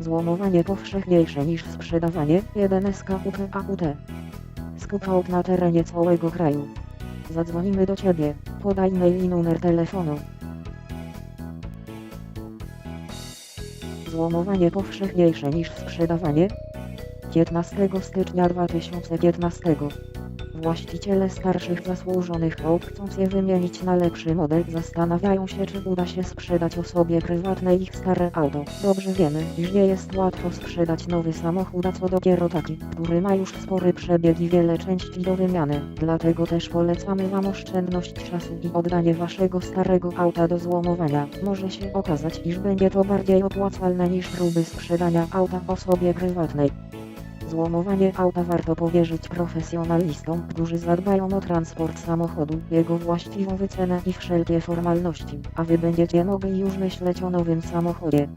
Złomowanie powszechniejsze niż sprzedawanie 1 SKUP AUT. Skup aut na terenie całego kraju. Zadzwonimy do Ciebie. Podaj mail i numer telefonu. Złomowanie powszechniejsze niż sprzedawanie 15 stycznia 2015 Właściciele starszych zasłużonych aut chcąc je wymienić na lepszy model zastanawiają się czy uda się sprzedać osobie prywatnej ich stare auto. Dobrze wiemy, iż nie jest łatwo sprzedać nowy samochód, a co dopiero taki, który ma już spory przebieg i wiele części do wymiany. Dlatego też polecamy Wam oszczędność czasu i oddanie Waszego starego auta do złomowania. Może się okazać, iż będzie to bardziej opłacalne niż próby sprzedania auta osobie prywatnej. Złomowanie auta warto powierzyć profesjonalistom, którzy zadbają o transport samochodu, jego właściwą wycenę i wszelkie formalności, a Wy będziecie mogli już myśleć o nowym samochodzie.